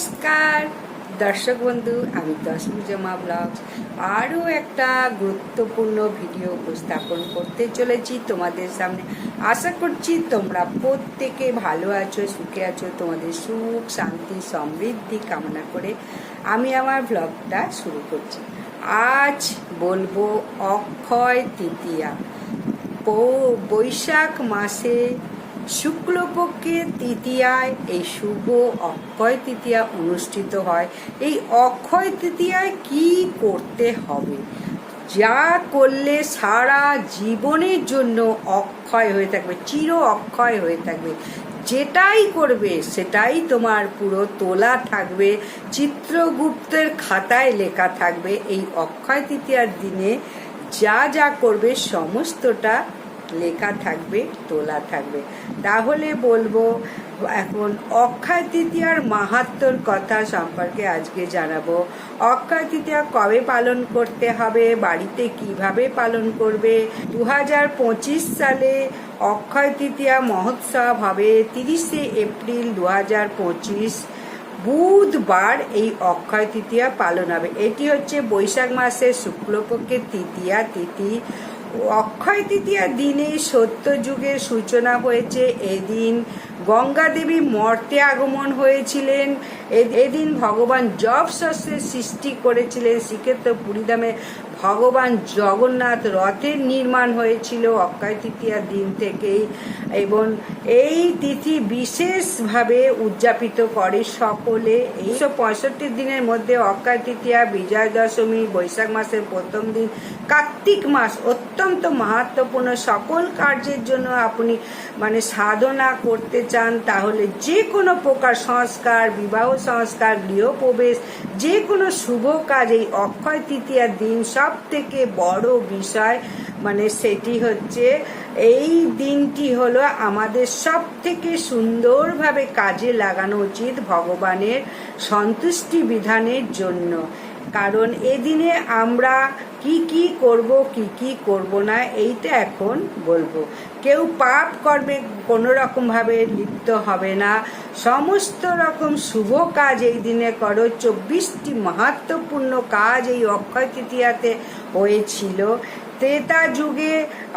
নমস্কার। দর্শক বন্ধু, আমি দশমী জমা ব্লগ। আরও একটা গুরুত্বপূর্ণ ভিডিও উপস্থাপন করতে চলেছি তোমাদের সামনে। আশা করছি তোমরা প্রত্যেকে ভালো আছো, সুখে আছো, তোমাদের সুখ, শান্তি, সমৃদ্ধি কামনা করে আমি আমার ব্লগটা শুরু করছি। আজ বলব অক্ষয় তৃতীয়া। বৈশাখ মাসে শুক্লপক্ষের তৃতীয়ায় এই শুভ অক্ষয় তৃতীয়া অনুষ্ঠিত হয়। এই অক্ষয় তৃতীয়ায় কি করতে হবে? যা করলে সারা জীবনের জন্য অক্ষয় হয়ে থাকবে, চির অক্ষয় হয়ে থাকবে। যেটাই করবে, সেটাই তোমার পুরো তোলা থাকবে। চিত্রগুপ্তের খাতায় লেখা থাকবে এই অক্ষয় তৃতীয়ার দিনে। যা যা করবে, সমস্তটা লেখা থাকবে, তোলা থাকবে। তাহলে বলব, এখন অক্ষয় তৃতীয়ার মাহাত্মর কথা সম্পর্কে আজকে জানাব। অক্ষয় তৃতীয়া কবে পালন করতে হবে, বাড়িতে কীভাবে পালন করবে? দু সালে অক্ষয় তৃতীয়া মহোৎসব হবে তিরিশে এপ্রিল দু হাজার পঁচিশ। বুধবার এই অক্ষয় তৃতীয়া পালন হবে। এটি হচ্ছে বৈশাখ মাসের শুক্লপক্ষের তৃতীয়া তিথি। অক্ষয় তৃতীয়া দিনে সত্য যুগের সূচনা হয়েছে। এদিন গঙ্গা দেবী মর্তে আগমন হয়েছিলেন। এদিন ভগবান জব শস্যের সৃষ্টি করেছিলেন। শ্রীক্ষেত্র পুরীধামে ভগবান জগন্নাথ রথের নির্মাণ হয়েছিল অক্ষয় তৃতীয়ার দিন থেকেই এবং এই তিথি বিশেষভাবে উদযাপিত করে সকলে। এইশো পঁয়ষট্টি দিনের মধ্যে অক্ষয় তৃতীয়া, বিজয় দশমী, বৈশাখ মাসের প্রথম দিন, কার্তিক মাস অত্যন্ত মাহাত্মপূর্ণ সকল কার্যের জন্য আপনি মানে সাধনা করতে চান, তাহলে যে কোনো প্রকার সংস্কার, বিবাহ সংস্কার, গৃহপ্রবেশ, যে কোনো শুভ কাজ এই অক্ষয় তৃতীয়ার দিন সব থেকে বড় বিষয় মানে সেটি হচ্ছে এই দিনটি হলো আমাদের সব থেকে সুন্দরভাবে কাজে লাগানো উচিত ভগবানের সন্তুষ্টি বিধানের জন্য। কারণ এদিনে আমরা কি কি করব, কি কি করব না, এইটা এখন বলব। কেউ পাপ কর্মে কোনো রকমভাবে লিপ্ত হবে না। সমস্ত রকম শুভ কাজ এই দিনে করো। চব্বিশটি মাহাত্মপূর্ণ কাজ এই অক্ষয় তৃতীয়াতে হয়েছিল। ত্রেতা যুগে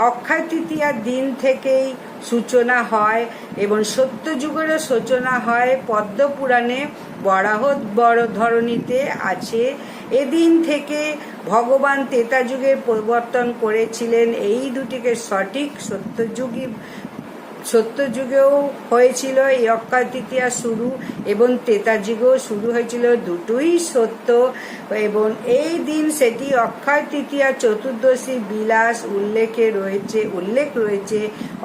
অক্ষয় তৃতীয়ার দিন থেকেই সূচনা হয় এবং সত্যযুগেরও সূচনা হয় পদ্মপুরাণে বরাহ বড় ধরনীতে আছে। এদিন থেকে ভগবান তেতাযুগের যুগে পরিবর্তন করেছিলেন। এই দুটিকে সঠিক সত্যযুগী সত্য যুগেও হয়েছিল এই অক্ষয় তৃতীয়া শুরু এবং ত্রেতা যুগেও শুরু হয়েছিল দুটোই সত্য এবং এই দিন সেটি অক্ষয় তৃতীয়া চতুর্দশী বিলাস উল্লেখে রয়েছে, উল্লেখ রয়েছে।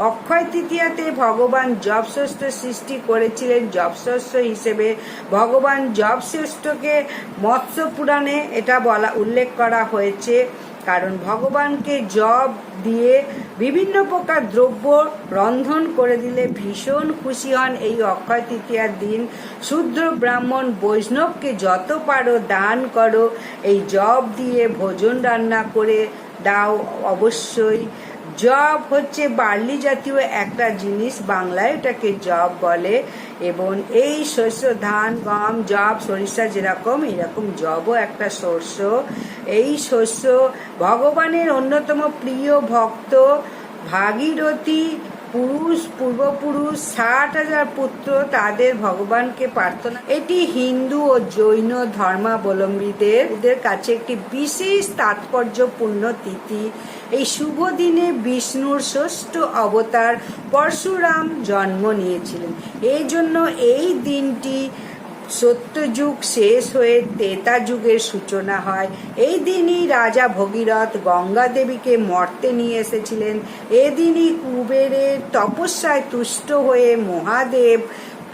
অক্ষয় তৃতীয়াতে ভগবান জবশ্রেষ্ঠ সৃষ্টি করেছিলেন। জবশ্রেষ্ঠ হিসেবে ভগবান জবশ্রেষ্ঠকে মৎস্য পুরাণে এটা বলা, উল্লেখ করা হয়েছে। কারণ ভগবানকে জব দিয়ে বিভিন্ন প্রকার দ্রব্য রন্ধন করে দিলে ভীষণ খুশি হন এই অক্ষয় তৃতীয়ার দিন। শূদ্র ব্রাহ্মণ বৈষ্ণবকে যত পারো দান করো। এই জব দিয়ে ভোজন রান্না করে দাও অবশ্যই। জব হচ্ছে বার্লি জাতীয় একটা জিনিস বাংলায়, এটাকে জব বলে। এবং এই শস্য, ধান, গম জব সরিষা যেরকম, এরকম জবও একটা শস্য। এই শস্য ভগবানের অন্যতম প্রিয় ভক্ত ভাগীরথী পুরুষ, পূর্বপুরুষ, ষাট হাজার পুত্র তাদের ভগবানকে প্রার্থনা। এটি হিন্দু ও জৈন ধর্মাবলম্বীদের কাছে একটি বিশেষ তাৎপর্যপূর্ণ তিথি। এই শুভ দিনে বিষ্ণুর ষষ্ঠ অবতার পরশুরাম জন্ম নিয়েছিলেন। এই জন্য এই দিনটি সত্যযুগ শেষ হয়ে ত্রেতা যুগের সূচনা হয়। এই দিনই রাজা ভগীরথ গঙ্গা দেবীকে মর্তে নিয়ে এসেছিলেন। এদিনই কুবেরের তপস্যায় তুষ্ট হয়ে মহাদেব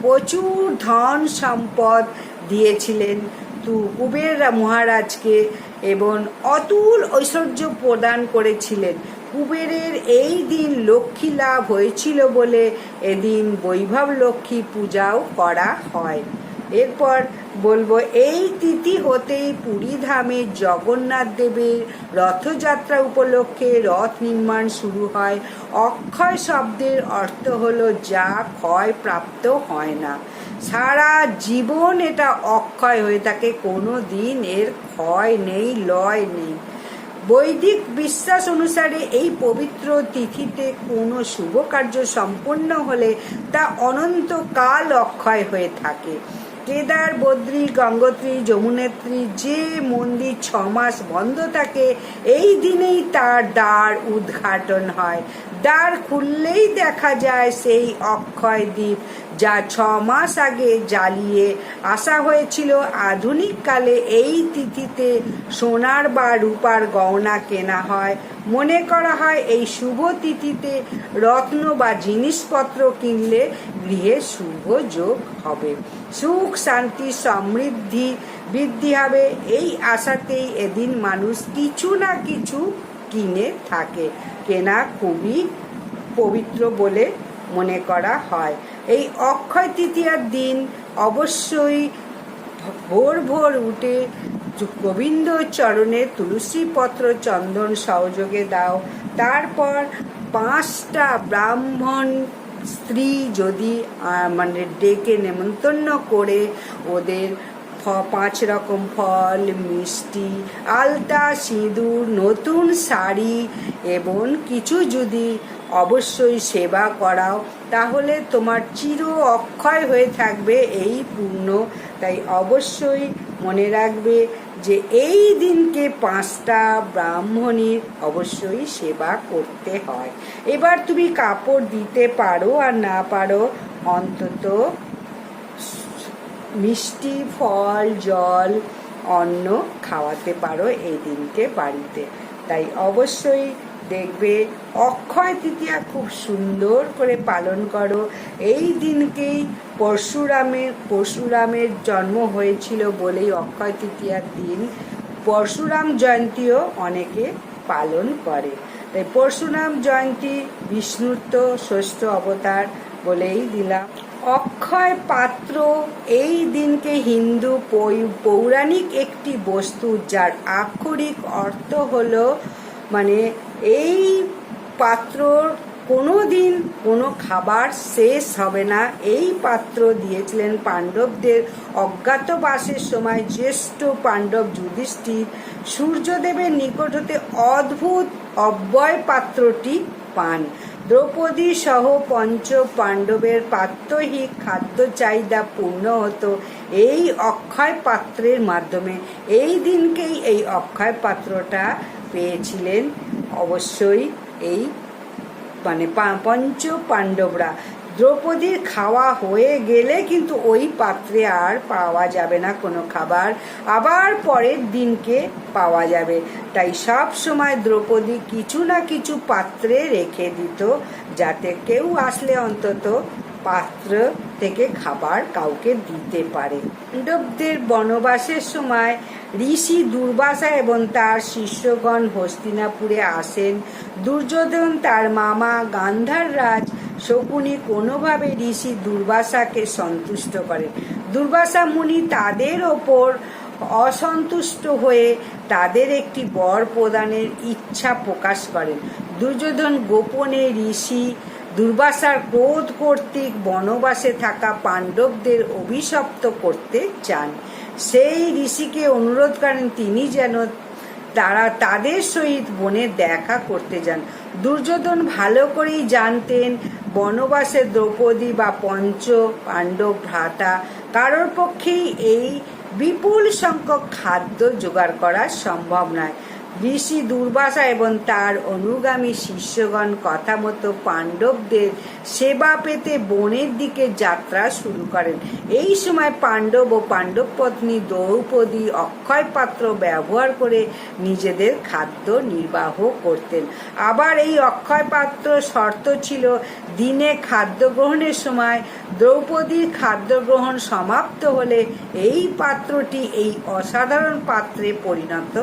প্রচুর ধন সম্পদ দিয়েছিলেন। তু, কুবের মহারাজকে এবং অতুল ঐশ্বর্য প্রদান করেছিলেন। কুবেরের এই দিন লক্ষ্মী লাভ হয়েছিল বলে এদিন বৈভব লক্ষ্মী পূজাও করা হয়। এরপর বলব, এই তিথি হতেই পুরী ধামে জগন্নাথ দেবের রথযাত্রা উপলক্ষে রথ নির্মাণ শুরু হয়। অক্ষয় শব্দের অর্থ হলো, যা ক্ষয় প্রাপ্ত হয় না। সারা জীবন এটা অক্ষয় হয়ে থাকে, কোনো দিন এর ক্ষয় নেই, লয় নেই। বৈদিক বিশ্বাস অনুসারে এই পবিত্র তিথিতে কোনো শুভ কার্য সম্পন্ন হলে তা অনন্তকাল অক্ষয় হয়ে থাকে। কেদার বদ্রী, গঙ্গোত্রী, যমুনেত্রী, যে মন্দির ছ মাস বন্ধ থাকে, এই দিনেই তার দ্বার উদ্ঘাটন হয়। দ্বার খুললেই দেখা যায় সেই অক্ষয় দ্বীপ, যা ছ মাস আগে জ্বালিয়ে আসা হয়েছিল। আধুনিক কালে এই তিথিতে সোনার বা রূপার গহনা কেনা হয়। মনে করা হয় এই শুভ তিথিতে রত্ন বা জিনিসপত্র কিনলে গৃহে শুভ যোগ হবে। সুখ শান্তি সমৃদ্ধি, বৃদ্ধি হবে। এই আশাতেই এদিন মানুষ কিছু না কিছু কিনে থাকে। কেনা খুবই পবিত্র বলে মনে করা হয়। এই অক্ষয় তৃতীয়ার দিন অবশ্যই ভোর ভোর উঠে গোবিন্দ চরণে তুলসী পত্র চন্দন সহযোগে দাও। তারপর পাঁচটা ব্রাহ্মণ স্ত্রী যদি মানে ডেকে নেমন্তন্ন করে ওদের পাঁচ রকম ফল, মিষ্টি, আলতা, সিঁদুর, নতুন শাড়ি এবং কিছু যদি অবশ্যই সেবা করাও, তাহলে তোমার চির অক্ষয় হয়ে থাকবে এই পূর্ণ। তাই অবশ্যই মনে রাখবে যে এই দিনকে পাঁচটা ব্রাহ্মণীর অবশ্যই সেবা করতে হয়। এবার তুমি কাপড় দিতে পারো আর না পারো, অন্তত মিষ্টি, ফল, জল, অন্ন খাওয়াতে পারো এই দিনকে বাড়িতে। তাই অবশ্যই দেখবে, অক্ষয় তৃতীয়া খুব সুন্দর করে পালন করো। এই দিনকেই পরশুরামের পরশুরামের জন্ম হয়েছিল বলেই অক্ষয় তৃতীয়ার দিন। পরশুরাম জয়ন্তীও অনেকে পালন করে। তাই পরশুরাম জয়ন্তী বিষ্ণুর তো ষষ্ঠ অবতার বলেই দিলাম। অক্ষয় পাত্র এই দিনকে হিন্দু পৌরাণিক একটি বস্তু যার আক্ষরিক অর্থ হলো মানে এই পাত্রর কোনো দিন কোনো খাবার শেষ হবে না। এই পাত্র দিয়েছিলেন পাণ্ডবদের। অজ্ঞাতবাসের সময় জ্যেষ্ঠ পাণ্ডব যুধিষ্ঠির সূর্যদেবের নিকট হতে অদ্ভুত অব্যয় পাত্রটি পান। দ্রৌপদী সহ পঞ্চ পাণ্ডবের প্রাত্যহিক খাদ্য চাহিদা পূর্ণ হতো এই অক্ষয় পাত্রের মাধ্যমে। এই দিনকেই এই অক্ষয় পাত্রটা পেয়েছিলেন। অবশ্যই এই মানে পঞ্চ পাণ্ডবরা। দ্রৌপদীর খাওয়া হয়ে গেলে কিন্তু ওই পাত্রে আর পাওয়া যাবে না কোনো খাবার। আবার পরের দিনকে পাওয়া যাবে। তাই সব সময় দ্রৌপদী কিছু না কিছু পাত্রে রেখে দিত, যাতে কেউ আসলে অন্তত পাত্র থেকে খাবার কাউকে দিতে পারে। পাণ্ডবদের বনবাসের সময় ঋষি দুর্বাসা এবং তার শিষ্যগণ হস্তিনাপুরে আসেন। দুর্যোধন, তার মামা গান্ধার রাজ শকুনি কোনোভাবে ঋষি দুর্বাসাকে সন্তুষ্ট করেন। দুর্বাসা মুনি তাদের ওপর অসন্তুষ্ট হয়ে তাদের একটি বর প্রদানের ইচ্ছা প্রকাশ করেন। দুর্যোধন গোপনে ঋষি দুর্বাসার ক্রোধ কর্তৃক বনবাসে থাকা পাণ্ডবদের অভিশপ্ত করতে চান। সেই ঋষিকে অনুরোধ করেন তিনি যেন তারা তাদের সহিত বনে দেখা করতে যান। দুর্যোধন ভালো করেই জানতেন বনবাসে দ্রৌপদী বা পঞ্চ পাণ্ডব ভ্রাতা কারোর পক্ষেই এই বিপুল সংখ্যক খাদ্য জোগাড় করা সম্ভব নয়। ঋষি দুর্বাসা এবং তার অনুগামী শিষ্যগণ কথা মতো পাণ্ডবদের সেবা পেতে বনের দিকে যাত্রা শুরু করেন। এই সময় পাণ্ডব ও পাণ্ডব পত্নী দ্রৌপদী অক্ষয় পাত্র ব্যবহার করে নিজেদের খাদ্য নির্বাহ করতেন। আবার এই অক্ষয় পাত্র শর্ত ছিল, দিনে খাদ্য গ্রহণের সময় দ্রৌপদীর খাদ্য গ্রহণ সমাপ্ত হলে এই পাত্রটি এই অসাধারণ পাত্রে পরিণত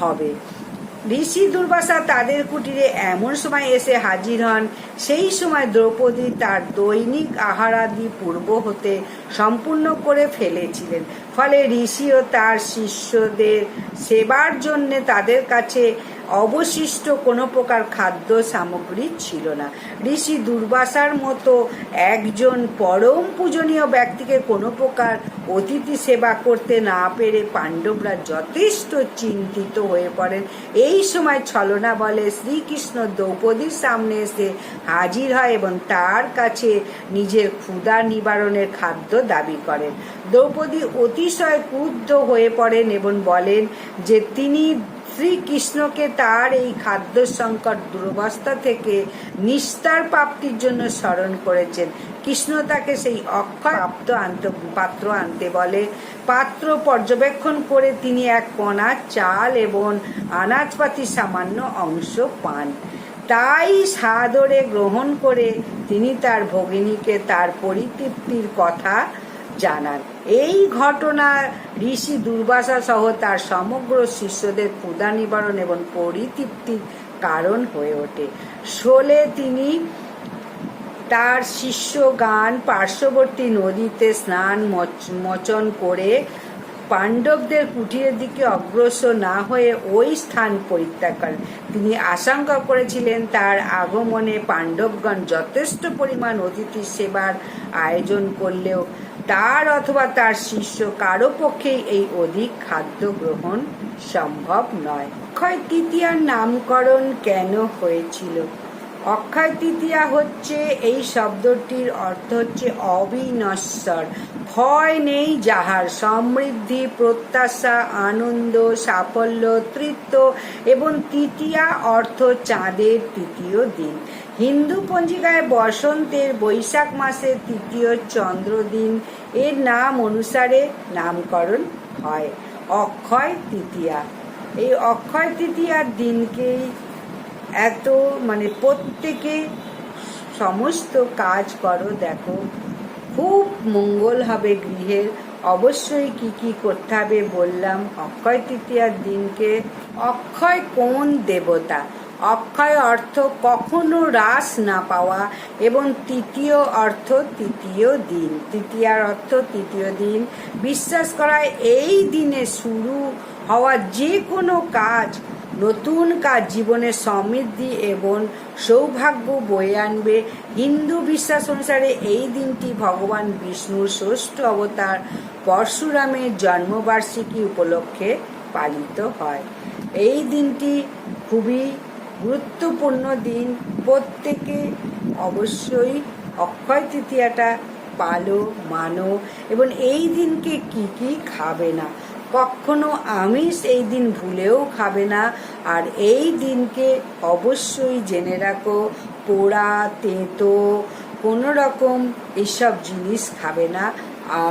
হবে। ঋষি দুর্বাসা তাদের কুটিরে এমন সময় এসে হাজির হন, সেই সময় দ্রৌপদী তার দৈনিক আহারাদি পূর্ব হতে সম্পূর্ণ করে ফেলেছিলেন। ফলে ঋষি ও তার শিষ্যদের সেবার জন্য তাদের কাছে অবশিষ্ট কোনো প্রকার খাদ্য সামগ্রী ছিল না। ঋষি দুর্বাসার মতো একজন পরম পূজনীয় ব্যক্তিকে কোনো প্রকার অতিথি সেবা করতে না পেরে পাণ্ডবরা যথেষ্ট চিন্তিত হয়ে পড়েন। এই সময় ছলনা বলে শ্রীকৃষ্ণ দ্রৌপদীর সামনে এসে হাজির হয় এবং তার কাছে নিজের ক্ষুধা নিবারণের খাদ্য দাবি করেন। দ্রৌপদী অতিশয় ক্রুদ্ধ হয়ে পড়েন এবং বলেন যে তিনি শ্রীকৃষ্ণকে তার এই খাদ্য সংকট দুরবস্থা থেকে নিস্তার প্রাপ্তির জন্য স্মরণ করেছেন। কৃষ্ণ তাকে সেই অক্ষয় প্রাপ্ত আনতে, পাত্র আনতে বলে, পাত্র, পর্যবেক্ষণ করে তিনি এক কণা চাল এবং আনাজপাতি সামান্য অংশ পান। তাই সাদরে গ্রহণ করে তিনি তার ভগিনীকে তার পরিতৃপ্তির কথা জানান। এই ঘটনা ঋষি দুর্বাসা সহ তার সমগ্র শিষ্যদের ক্ষুধা নিবারণ এবং পরিতৃপ্তির কারণ হয়ে ওঠে। শোলে তিনি তার শিষ্য গান পার্শ্ববর্তী নদীতে স্নান মচ- মোচন করে পাণ্ডবদের কুটিরের দিকে অগ্রসর না হয়ে ওই স্থান পরিত্যাগ করেন। তিনি আশঙ্কা করেছিলেন তার আগমনে পাণ্ডবগণ যথেষ্ট পরিমাণ অতিথি সেবার আয়োজন করলেও তার অথবা তার শিষ্য কারও পক্ষেই এই অধিক খাদ্য গ্রহণ সম্ভব নয়। অক্ষয় তৃতীয়ার নামকরণ কেন হয়েছিল? অক্ষয় তৃতীয়া হচ্ছে, এই শব্দটির অর্থ হচ্ছে অবিনশ্বর। ক্ষয় নেই যাহার, সমৃদ্ধি, প্রত্যাশা, আনন্দ, সাফল্য তৃত্ব এবং তৃতীয়া অর্থ চাঁদের তৃতীয় দিন। হিন্দু পঞ্জিকায় বসন্তের বৈশাখ মাসের তৃতীয় চন্দ্রদিন, এর নাম অনুসারে নামকরণ হয়। অক্ষয় তৃতীয়া। এই অক্ষয় তৃতীয়ার দিনকেই এত মানে প্রত্যেকে সমস্ত কাজ করো, দেখো। খুব মঙ্গল হবে গৃহের। অবশ্যই কি কি করতে হবে বললাম। অক্ষয় তৃতীয়ার দিনকে অক্ষয় কোন দেবতা? অক্ষয় অর্থ কখনো হ্রাস না পাওয়া এবং তৃতীয় অর্থ তৃতীয় দিন। তৃতীয়ার অর্থ তৃতীয় দিন। বিশ্বাস করায় এই দিনে শুরু হওয়া যে কোনো কাজ নতুন কাজ জীবনে সমৃদ্ধি এবং সৌভাগ্য বয়ে আনবে। হিন্দু বিশ্বাস অনুসারে এই দিনটি ভগবান বিষ্ণুর ষষ্ঠ অবতার পরশুরামের জন্মবার্ষিকী উপলক্ষে পালিত হয়। এই দিনটি খুবই গুরুত্বপূর্ণ দিন। প্রত্যেকে অবশ্যই অক্ষয় তৃতীয়াটা পালো, মানো এবং এই দিনকে কি কি খাবে না কখনো আমিষ এই দিন ভুলেও খাবে না। আর এই দিনকে অবশ্যই জেনে রাখো, পোড়া, তেঁতো, কোনো রকম এসব জিনিস খাবে না।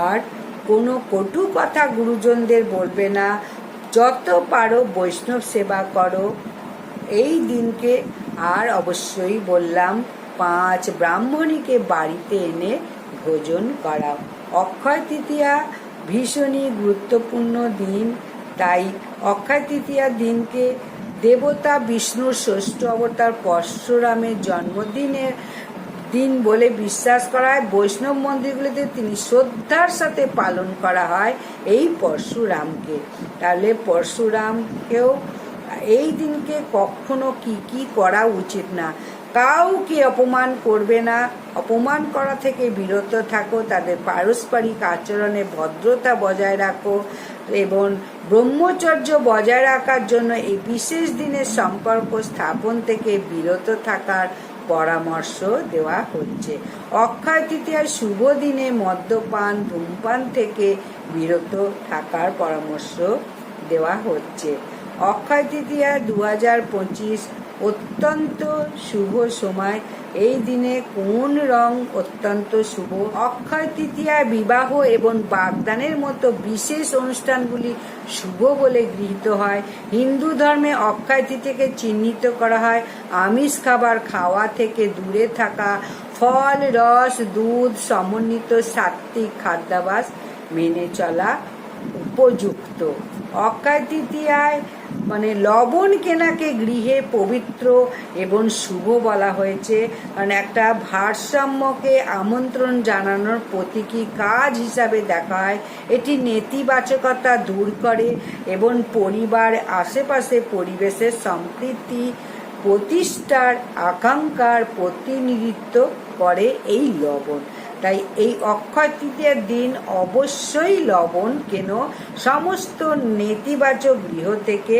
আর কোনো কটু কথা গুরুজনদের বলবে না। যত পারো বৈষ্ণব সেবা করো। এই দিনকে আর অবশ্যই বললাম, পাঁচ ব্রাহ্মণীকে বাড়িতে এনে ভোজন করাও। অক্ষয় তৃতীয়া ভীষণই গুরুত্বপূর্ণ দিন। তাই অক্ষয় তৃতীয়ার দিনকে দেবতা বিষ্ণুর ষষ্ঠ অবতার, পরশুরামের জন্মদিনের দিন বলে বিশ্বাস করা হয়। বৈষ্ণব মন্দিরগুলিতে তিনি শ্রদ্ধার সাথে পালন করা হয় এই পরশুরামকে। তাহলে পরশুরামকেও এই দিনকে কখনো কি কি করা উচিত না? কাউকে অপমান করবে না। অপমান করা থেকে বিরত থাকো, তাদের পারস্পরিক আচরণে ভদ্রতা বজায় রাখো এবং ব্রহ্মচর্য বজায় রাখার জন্য এই বিশেষ দিনের সম্পর্ক স্থাপন থেকে বিরত থাকার পরামর্শ দেওয়া হচ্ছে। অক্ষয় তৃতীয়ার শুভ দিনে মদ্যপান, ধূমপান থেকে বিরত থাকার পরামর্শ দেওয়া হচ্ছে। অক্ষয় তৃতীয়া দু হাজার পঁচিশ অত্যন্ত শুভ সময়। এই দিনে কোন রং অত্যন্ত শুভ? অক্ষয় তৃতীয়ায় বিবাহ এবং বাগদানের মতো বিশেষ অনুষ্ঠানগুলি শুভ বলে গৃহীত হয়। হিন্দু ধর্মে অক্ষয় তৃতীয়াকে চিহ্নিত করা হয়। আমিষ খাবার খাওয়া থেকে দূরে থাকা, ফল, রস, দুধ সমন্বিত সাত্ত্বিক খাদ্যাভাস মেনে চলা উপযুক্ত। অক্ষয় তৃতীয়ায় মানে লবণ কেনাকে গৃহে পবিত্র এবং শুভ বলা হয়েছে। কারণ একটা ভারসাম্যকে আমন্ত্রণ জানানোর প্রতীকী কাজ হিসাবে দেখা হয়। এটি নেতিবাচকতা দূর করে এবং পরিবার, আশেপাশে পরিবেশের সম্পৃক্তি প্রতিষ্ঠার আকাঙ্ক্ষার প্রতিনিধিত্ব করে এই লবণ। তাই এই অক্ষয় তৃতীয়ার দিন অবশ্যই লবণ কেন সমস্ত নেতিবাচক গৃহ থেকে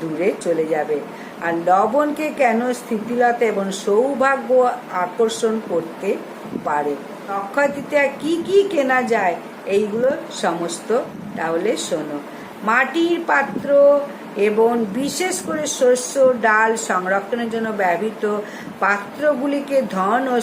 দূরে চলে যাবে। আর লবণকে কেন স্থিতিলতা এবং সৌভাগ্য আকর্ষণ করতে পারে? অক্ষয় তৃতীয়া কি কি কেনা যায়? এইগুলো সমস্ত তাহলে শোনো। মাটির পাত্র এবং বিশেষ করে শস্য, ডাল সংরক্ষণের জন্য ব্যবহৃত পাত্রগুলিকে ধন ও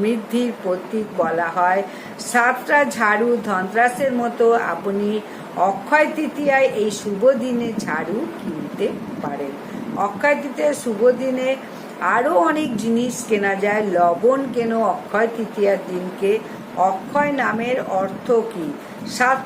সমৃদ্ধির প্রতীক বলা হয়। সাতটা ঝাড়ু ধনত্রাসের মতো আপনি অক্ষয় তৃতীয়ায় এই শুভ দিনে ঝাড়ু কিনতে পারেন। অক্ষয় তৃতীয়ার শুভ দিনে আরও অনেক জিনিস কেনা যায়। লবণ কেন অক্ষয় তৃতীয়ার দিনকে? অক্ষয় নামের অর্থ কী? সাত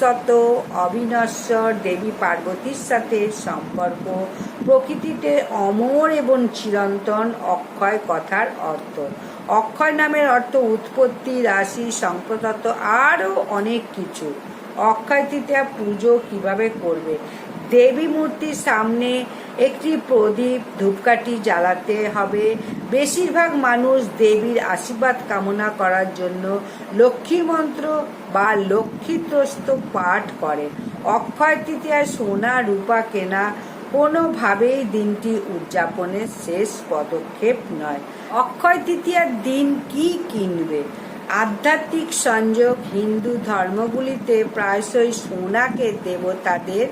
শত অবিনশ্বর দেবী পার্বতীর সাথে সম্পর্ক। প্রকৃতিতে অমর এবং চিরন্তন অক্ষয় কথার অর্থ। অক্ষয় নামের অর্থ উৎপত্তি, রাশি সংকটত্ব আরও অনেক কিছু। অক্ষয় তৃতীয়া পুজো কীভাবে করবে? দেবী মূর্তির সামনে একটি প্রদীপ ধূপকাঠি জ্বালাতে হবে। বেশিরভাগ মানুষ দেবীর আশীর্বাদ কামনা করার জন্য লক্ষ্মী মন্ত্র বা লক্ষ্মীত্রস্ত পাঠ করেন অক্ষয় তৃতীয়ায় সোনা রূপা কেনা কোনোভাবেই দিনটি উদযাপনের শেষ পদক্ষেপ নয়। অক্ষয় তৃতীয়ার দিন কি কিনবে? আধ্যাত্মিক সংযোগ, হিন্দু ধর্মগুলিতে প্রায়শই সোনাকে দেবতাদের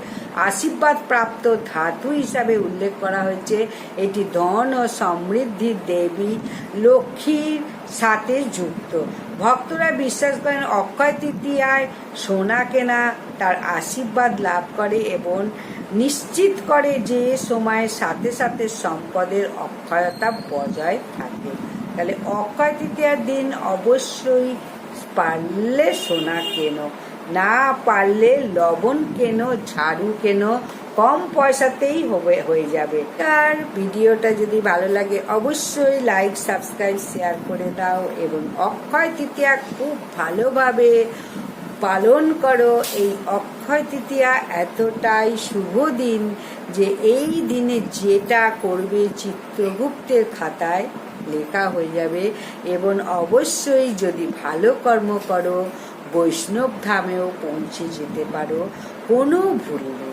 আশীর্বাদ প্রাপ্ত ধাতু হিসাবে উল্লেখ করা হয়েছে। এটি ধন ও সমৃদ্ধির দেবী, লক্ষ্মীর সাথে যুক্ত। ভক্তরা বিশ্বাস করেন অক্ষয় তৃতীয়ায় সোনা কেনা তার আশীর্বাদ লাভ করে এবং নিশ্চিত করে যে সময়ের সাথে সাথে সম্পদের অক্ষয়তা বজায় থাকে। তাহলে অক্ষয় তৃতীয়ার দিন অবশ্যই পারলে সোনা কেনো, না পারলে লবণ কেনো, ঝাড়ু কেনো কম পয়সাতেই হবে, হয়ে যাবে। আর ভিডিওটা যদি ভালো লাগে, অবশ্যই লাইক সাবস্ক্রাইব শেয়ার করে দাও এবং অক্ষয় তৃতীয়া খুব ভালোভাবে পালন করো। এই অক্ষয় তৃতীয়া এতটাই শুভ দিন যে এই দিনে যেটা করবে চিত্রগুপ্তের খাতায় লেখা হয়ে যাবে এবং অবশ্যই যদি ভালো কর্ম করো, বৈষ্ণব ধামেও পৌঁছে যেতে পারো, কোনো ভুল নেই।